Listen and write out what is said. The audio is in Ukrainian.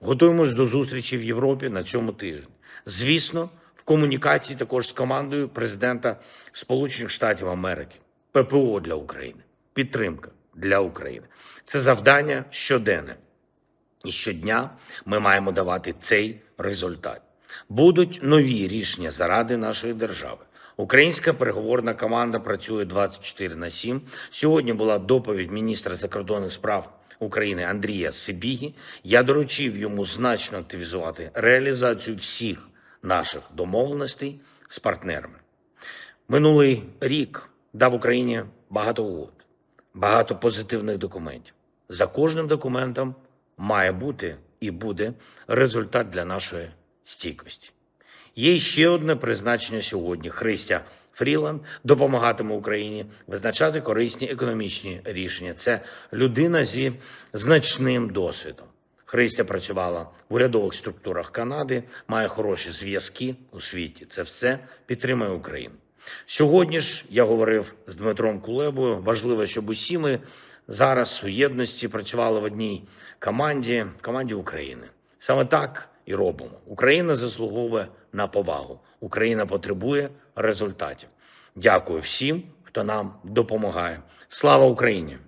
Готуємось до зустрічі в Європі на цьому тижні. Звісно, в комунікації також з командою президента Сполучених Штатів Америки, ППО для України, підтримка для України. Це завдання щоденне. І щодня ми маємо давати цей результат. Будуть нові рішення заради нашої держави. Українська переговорна команда працює 24 на 7. Сьогодні була доповідь міністра закордонних справ України Андрія Сибігі. Я доручив йому значно активізувати реалізацію всіх наших домовленостей з партнерами. Минулий рік дав Україні багато угод, багато позитивних документів. За кожним документом має бути і буде результат для нашої стійкості. Є ще одне призначення сьогодні. Христя Фріланд допомагатиме Україні визначати корисні економічні рішення. Це людина зі значним досвідом. Христя працювала в урядових структурах Канади, має хороші зв'язки у світі. Це все підтримує Україну. Сьогодні ж я говорив з Дмитром Кулебою. Важливо, щоб усі ми зараз у єдності працювали в одній команді, команді України. Саме так і робимо. Україна заслуговує на повагу. Україна потребує результатів. Дякую всім, хто нам допомагає. Слава Україні!